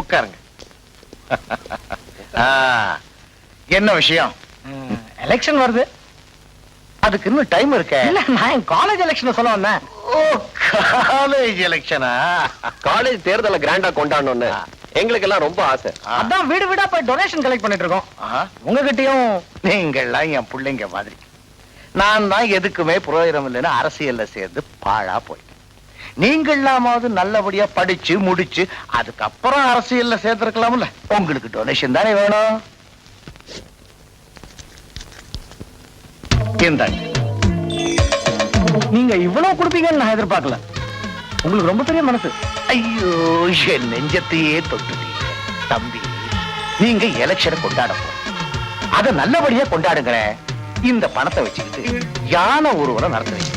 உட்காருங்க. ஆ, என்ன விஷயம்? எலெக்ஷன் வருது. அதுக்கு இன்னும் டைம் இருக்க. இல்ல நான் காலேஜ் எலெக்ஷன் சொல்ல வந்தேன். ஓ காலேஜ் எலெக்ஷனா காலேஜ் தேர்தலை கிராண்டா கொண்டாடணும்னு. எங்களுக்கு எல்லாம் ரொம்ப ஆசை. அதான் வீடு வீடா போய் டொனேஷன் கலெக்ட் பண்ணிட்டு இருக்கோம். உங்ககிட்டயும் நீங்கள்லாம் என் பிள்ளைங்க மாதிரி. நான் தான் எதுக்குமே புரோஜனம் இல்லைன்னு அரசியல்ல சேர்ந்து பாழா போயிட்டேன். நீங்களாமாவது நல்லபடியா படிச்சு முடிச்சு அதுக்கப்புறம் அரசியல்ல சேர்ந்திருக்கலாம்ல. உங்களுக்கு டொனேஷன் தானே வேணும். நீங்க இவ்வளவு கொடுப்பீங்கன்னு நான் எதிர்பார்க்கல. உங்களுக்கு ரொம்ப பெரிய மனசு. ஐயோ என் நெஞ்சத்தையே தொட்டுட்டீங்க. தம்பி நீங்க எலெக்ஷனை கொண்டாட போறீங்க அத நல்லபடியா கொண்டாடுங்களேன் இந்த பணத்தை வச்சுக்கிட்டு யானை ஊர்வலம் நடத்துறீங்க.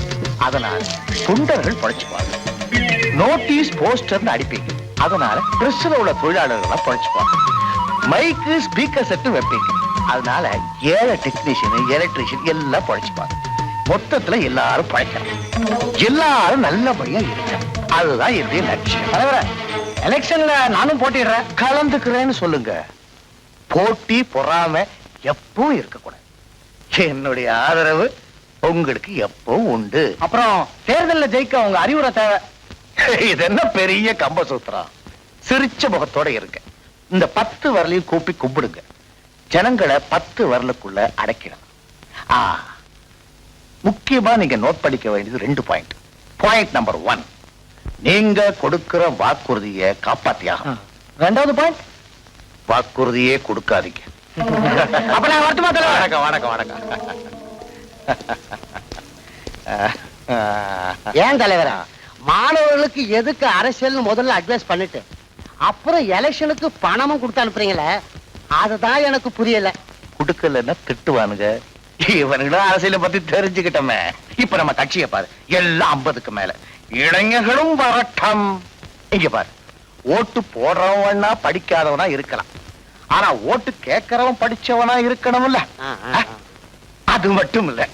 அதனால தொண்டர்கள் பழைச்சுப்பாங்க. நோட்டீஸ் போஸ்டர்னு அடிப்பீங்க. அதனால பிரஸ்ல உள்ள தொழிலாளர்களை பழைச்சுப்பாங்க. மைக்கு ஸ்பீக்கர் செட்டு வைப்பீங்க. அதனால ஏழை டெக்னீஷியன் எலக்ட்ரீஷியன் எல்லாம் பழைச்சுப்பாங்க. மொத்தத்துல எல்லாரும் பழைக்கணும் எல்லாரும் நல்லபடியா இருக்கணும் அதுதான் என்னுடைய லட்சியம். தலைவர எலெக்ஷன்ல நானும் போட்டிடுறேன். கலந்துக்கிறேன்னு சொல்லுங்க. போட்டி பொறாம எப்பவும் இருக்கக்கூடாது. என்னுடைய ஆதரவு உங்களுக்கு எப்பவும் உண்டு. அப்புறம் தேர்தல்ல ஜெயிக்க உங்க அறிவுரை தேவை. இது என்ன பெரிய கம்ப சூத்திரம் சிரிச்ச முகத்தோட இருக்க இந்த பத்து வரலையும் கூப்பி கும்பிடுங்க. ஜனங்களை பத்து வரலுக்குள்ள அடக்கிடணும் ஆ முக்கியமா நீங்க நோட் படிக்க வேண்டியது ரெண்டு பாயிண்ட் பாயிண்ட் நம்பர் ஒன் நீங்க கொடுக்கிற வாக்குறுதியை காப்பாத்தியாகணும். ரெண்டாவது பாயிண்ட் வாக்குறுதியே கொடுக்காதீங்க. அப்ப நான் வணக்கம் வணக்கம் வணக்கம். ஏன் தலைவரா? மாணவர்களுக்கு எதுக்கு அரசியல் முதல்ல அட்வைஸ் பண்ணிட்டு? அப்புறம் எலெக்ஷனுக்கு பணமும் கொடுத்து அனுப்புறீங்களே? அதுதான் எனக்கு புரியல. குடுக்கலன்னா திட்டுவானுங்க. இவனுங்களும் அரசியலை பத்தி தெரிஞ்சுக்கிட்டோமே. இப்ப நம்ம கட்சியை பாரு. எல்லாம் ஐம்பதுக்கு மேல. இளைஞர்களும் வரட்டும். இங்க பாரு. ஓட்டு போடுறவனா படிக்காதவனா இருக்கலாம். ஆனா ஓட்டு கேட்கறவன் படிச்சவனா இருக்கணும்ல. அது மட்டும் இல்ல.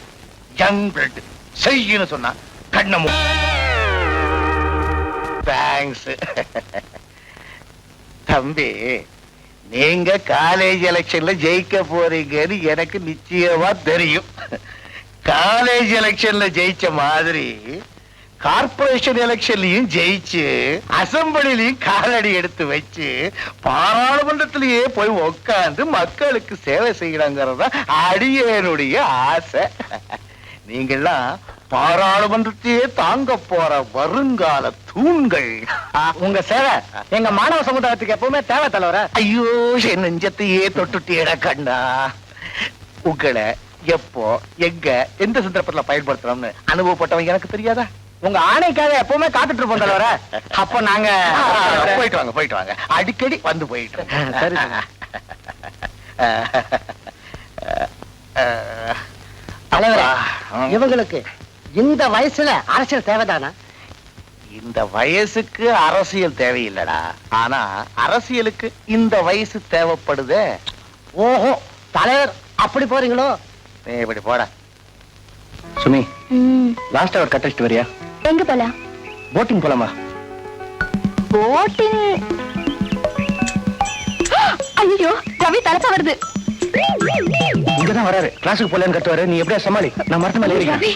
யங் பிளட் செய்யின்னு சொன்னா கண்ணமும் தேங்க்ஸ் தம்பி நீங்க காலேஜ் எலெக்ஷன்ல ஜெயிக்க போறீங்கன்னு எனக்கு நிச்சயமா தெரியும். காலேஜ் எலெக்ஷன்ல ஜெயிச்ச மாதிரி கார்ப்பரேஷன் எலெக்ஷன்லயும் ஜெயிச்சு அசம்பிளிலையும் காலடி எடுத்து வச்சு பாராளுமன்றத்திலேயே போய் உக்காந்து மக்களுக்கு சேவை செய்யணுங்கிறதா அடியனுடைய ஆசை. நீங்கெல்லாம் பாராளுமன்றத்தையே தாங்க போற வருங்கால தூண்கள். உங்க சேவை எங்க மாணவ சமுதாயத்துக்கு எப்பவுமே தேவை தலைவர. ஐயோ என் நெஞ்சத்தையே தொட்டுட்டியட கண்ணா. உங்களை எப்போ எங்க எந்த சந்தர்ப்பத்துல பயன்படுத்தணும்னு அனுபவப்பட்டவங்க எனக்கு தெரியாதா? உங்க ஆணைக்காக எப்பவுமே காத்துட்டு இருப்போம் தலைவர. அப்ப நாங்க போயிட்டு வாங்க போயிட்டு வாங்க. அடிக்கடி வந்து போயிட்டு சரி. தலைவரே. இவங்களுக்கு இந்த வயசுல அரசியல் தேவைதானா? இந்த வயசுக்கு அரசியல் தேவையில்லடா. ஆனா அரசியலுக்கு இந்த வயசு தேவைப்படுதே. ஓஹோ தலைவர் அப்படி போறீங்களோ? நீ இப்படி போட. சுமி லாஸ்ட் அவர் கட்டடிச்சிட்டு வரியா? எங்க போலாம்? போட்டிங் போலாமா? போட்டிங் ஐயோ ரவி தலைப்பா வருது. இங்கதான் வராரு. கிளாஸுக்கு போலன்னு கத்துவாரு நீ எப்படியா சமாளி? நான் மரத்து மேல ரவி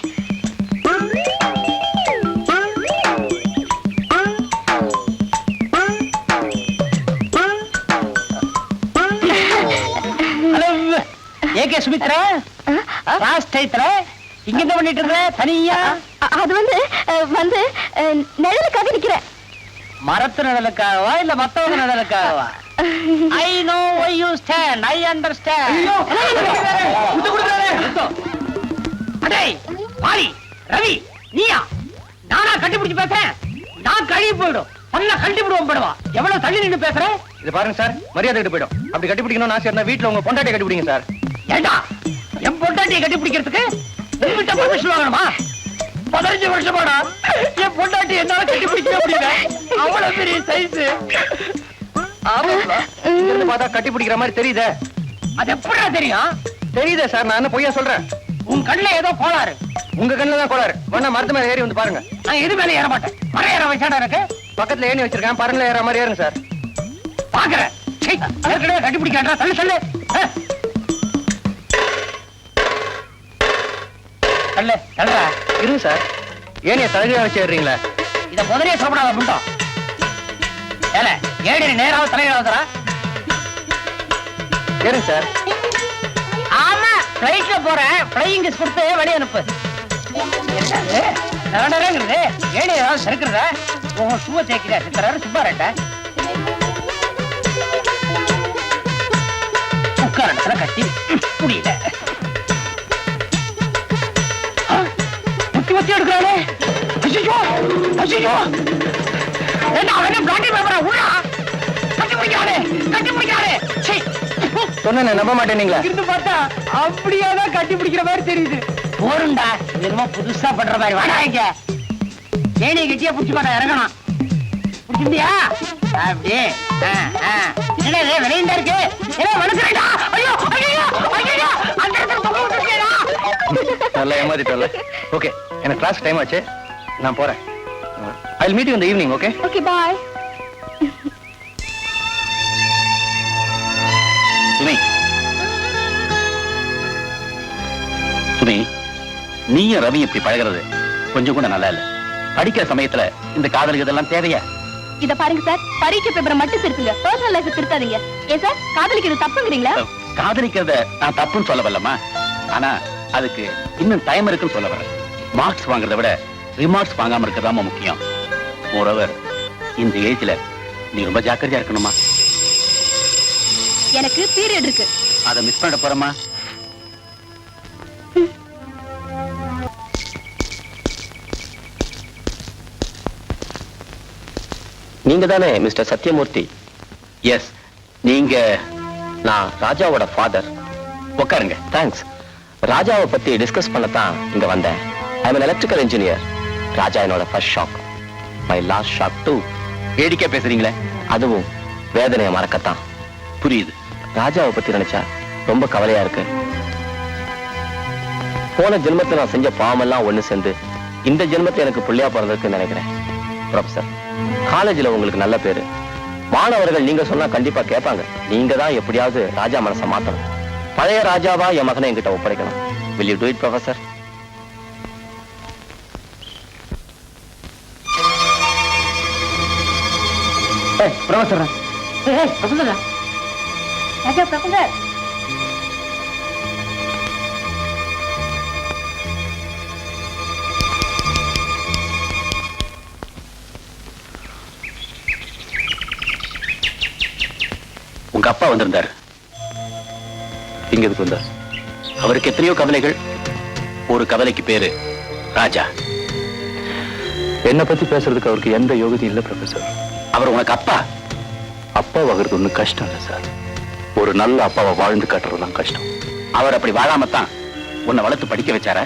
ஏகே சுமித்ரா? ராஸ் டைத்ரா இங்க என்ன பண்ணிட்டு இருக்க தனியா? அது வந்து வந்து நிழலுக்காக நிக்கிறேன். மரத்து நிழலுக்காகவா இல்ல மத்தவங்க நிழலுக்காகவா? I know why you stand I understand அடேய் மாரி ரவி நீயா? நானா கண்டுபிடிச்சு பேசுறேன். நான் கழுவி போயிடும். பல்ல கண்டுபிடுவோம் படுவா எவ்வளவு தள்ளி நின்னு பேசுற? இது பாருங்க சார். மரியாதை கிட்ட போயிடும். அப்படி கட்டிப்பிடிக்கணும்னு ஆசை இருந்தா வீட்டுல உங்க பொண்டாட்டி கட்டிப்பிடிங்க சார். ஏண்டா? என் பொண்டாட்டியை கட்டிப்பிடிக்கிறதுக்கு உங்ககிட்ட பர்மிஷன் வாங்கணுமா? பதினஞ்சு வருஷமாடா என் பொண்டாட்டி என்னால கட்டிப்பிடிக்க முடியல. அவ்வளவு பெரிய சைஸ் இங்க இருந்து பார்த்தா கட்டி பிடிக்கிற மாதிரி தெரியுதே. அது எப்படிடா தெரியும்? தெரியுதே சார் நான் என்ன பொய்யா சொல்றேன். உன் கண்ணுல ஏதோ கோளாறு. உங்க கண்ணுல தான் கோளாறு. வேணா மரத்து மேல ஏறி வந்து பாருங்க. நான் எது மேல ஏற மாட்டேன். மர ஏற வச்சாடா எனக்கு? பக்கத்துல ஏணி வச்சிருக்கேன் பரன்ல ஏற மாதிரி ஏறுங்க சார். பாக்குறேன். சீ, ஏற்கனவே கட்டிப்பிடிக்காண்டா தள்ளு தள்ளு ஆ. தள்ளு தள்ளுடா இருங்க சார். ஏன் தலைகீழ வச்சு ஏறுறீங்களா. இத முதலே சாப்பிடாத முண்டோம் ஏல. ஏழு நேராவது தலையில வந்துடா ஏறுங்க சார். ஆமா பிளைட்ல போறேன். பிளையிங் கிஸ் கொடுத்து வழி அனுப்பு. நடனங்கிறது ஏழு ஏதாவது சறுக்குறதா உன் தேய்க்கிறா. சித்தராரு சுப்பாரட்ட உட்கார இடத்துல கட்டி. ஆ, முத்தி முத்தி எடுக்கிறானே. என்ன அவனே பிளாட்டி பேப்பரா உள்ளா கட்டி பிடிக்காதே கட்டி பிடிக்காதே சீ சொன்ன நம்ப மாட்டேனீங்களா இருந்து பார்த்தா அப்படியாதான் கட்டி பிடிக்கிற மாதிரி தெரியுது. போருண்டா என்னமோ புதுசா பண்ற மாதிரி. வாடா இங்க. ஏனி கட்டியா புடிச்சு மாட்டா இறங்கணும். புடிச்சிருந்தியா? அப்படியே இது? விளையாண்டா இருக்கு. ஏன்னா வளர்க்குறேன்டா ஐயோ ஐயோ ஐயோ. அந்த இடத்துல தொங்க விட்டுருக்கேடா நல்லா ஏமாத்திட்டல. ஓகே எனக்கு கிளாஸ் டைம் ஆச்சு. நான் போறேன். ஐ மீட் யூ இந்த ஈவினிங் ஓகே ஓகே பாய் நீயும் ரவி இப்படி பழகிறது கொஞ்சம் கூட நல்லா இல்ல. படிக்கிற சமயத்துல இந்த காதலுக்கு இதெல்லாம் தேவையா? இத பாருங்க சார் பரீட்சை பேப்பரை மட்டும் திருத்துங்க. Personal life திருத்தாதீங்க. ஏன் சார் காதலிக்கிறது தப்புங்கிறீங்களா? காதலிக்கிறத நான் தப்புன்னு சொல்ல வரலமா ஆனா அதுக்கு இன்னும் டைம் இருக்குன்னு சொல்ல வரேன். மார்க்ஸ் வாங்குறத விட ரிமார்க்ஸ் வாங்காம இருக்கிறதாம முக்கியம். மோரோவர் இந்த ஏஜ்ல நீ ரொம்ப ஜாக்கிரதையா இருக்கணுமா எனக்கு பீரியட் இருக்கு. அதை மிஸ் பண்ண போறமா நீங்க தானே மிஸ்டர் சத்யமூர்த்தி? எஸ் நீங்க நான் ராஜாவோட ஃபாதர் உட்காருங்க தேங்க்ஸ் ராஜாவை பத்தி டிஸ்கஸ் பண்ணத்தான் இங்க வந்தேன். I am electrical engineer Raja என்னோட first shock my last shock too வேடிக்கை பேசுறீங்களே? அதுவும் வேதனையை மறக்கத்தான். புரியுது. ராஜாவை பத்தி நினைச்சா ரொம்ப கவலையா இருக்கு. போன ஜென்மத்தை நான் செஞ்ச பாவமெல்லாம் ஒன்று சேர்ந்து இந்த ஜென்மத்தை எனக்கு புள்ளையா பிறந்திருக்குன்னு நினைக்கிறேன். ப்ரொஃபசர் காலேஜ்ல உங்களுக்கு நல்ல பேரு. மாணவர்கள் நீங்க சொன்னா கண்டிப்பா கேட்பாங்க. நீங்க தான் எப்படியாவது ராஜா மனசை மாத்தணும். பழைய ராஜாவா என் மகனை என்கிட்ட ஒப்படைக்கணும். Will you do it professor professor ஏய் ப்ரொஃபசர் ராஜா ப்ரொஃபசர் உங்க அப்பா வந்திருந்தாரு. இங்க எதுக்கு வந்தார்? அவருக்கு எத்தனையோ கவலைகள் ஒரு கவலைக்கு பேரு ராஜா. என்ன பத்தி பேசுறதுக்கு அவருக்கு எந்த யோகத்தையும் இல்ல ப்ரொஃபசர் அவர் உனக்கு அப்பா? அப்பா வாங்குறது ஒண்ணும் கஷ்டம் இல்ல சார் ஒரு நல்ல அப்பாவை வாழ்ந்து காட்டுறதுதான் கஷ்டம். அவர் அப்படி வாழாமத்தான் உன்னை வளர்த்து படிக்க வச்சாரா?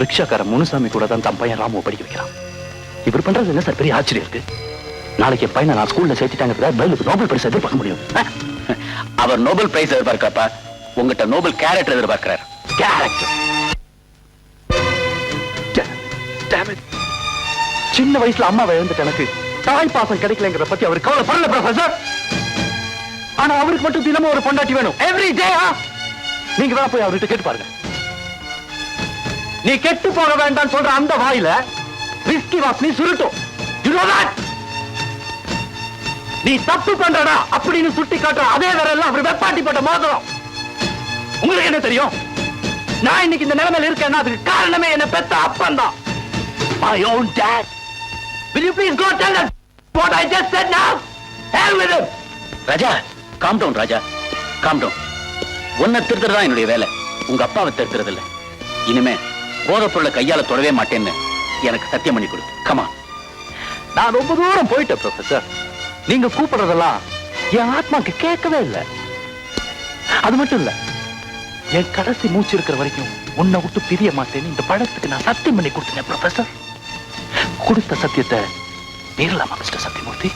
ரிக்ஷாக்கார முனுசாமி கூட தான் தன் பையன் ராமுவை படிக்க வைக்கிறான். இவர் பண்றது என்ன சார் பெரிய ஆச்சரியம் இருக்கு. நாளைக்கு பையனை நான் ஸ்கூல்ல சேர்த்துட்டாங்க பதிலுக்கு நோபல் பரிசு எதிர்பார்க்க முடியும். அவர் நோபல் பிரைஸ் எதிர்பார்க்கிறப்ப உங்ககிட்ட நோபல் கேரக்டர் எதிர்பார்க்கிறார். கேரக்டர் சின்ன வயசுல அம்மாவை இழந்துட்டு எனக்கு தாய் பாசம் கிடைக்கலங்கிறத பத்தி அவர் கவலைப்படல ப்ரொஃபசர் ஆனா அவருக்கு மட்டும் தினமும் ஒரு பொண்டாட்டி வேணும். எவ்ரி டே நீங்க வேணா போய் அவர்கிட்ட கேட்டு பாருங்க. நீ கெட்டு போக வேண்டாம் சொல்ற அந்த வாயில விஸ்கி வாசனை சுருட்டும். You know that? நீ தப்பு பண்றடா அப்படின்னு சுட்டி காட்டுற அதே விரல்ல அவர் வெப்பாட்டி போட்ட மோதிரம். உங்களுக்கு என்ன தெரியும்? நான் இன்னைக்கு இந்த நிலைமையில இருக்கேன்னா அதுக்கு காரணமே என்ன பெத்த அப்பன் தான் my own dad. Will you please go tell them what I just said now? Hell with him. Raja calm down Raja. Calm down உன்னை திருத்துறது தான் என்னுடைய வேலை. உங்க அப்பாவை திருத்துறது இல்ல இனிமே போதைப் பொருளை கையால தொடவே மாட்டேன்னு எனக்கு சத்தியம் பண்ணி கொடு. கமா நான் ரொம்ப தூரம் போயிட்டேன் ப்ரொஃபசர் நீங்க கூப்பிடுறதெல்லாம் என் ஆத்மாக்கு கேட்கவே இல்லை. அது மட்டும் இல்ல என் கடைசி மூச்சு இருக்கிற வரைக்கும் உன்னை விட்டு பிரிய மாட்டேன்னு இந்த படத்துக்கு நான் சத்தியம் பண்ணி கொடுத்தேன் ப்ரொஃபசர் கொடுத்த சத்தியத்தை மீறலாமா மிஸ்டர் சத்தியமூர்த்தி?